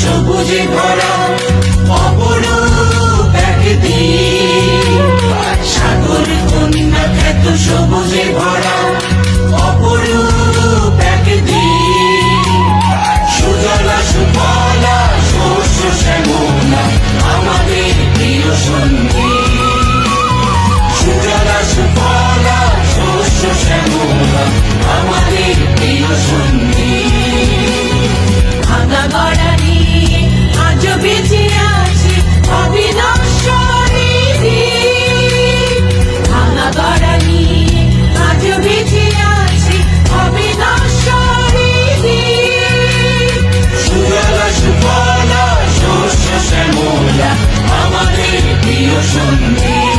সবুজে ভরা 我说你。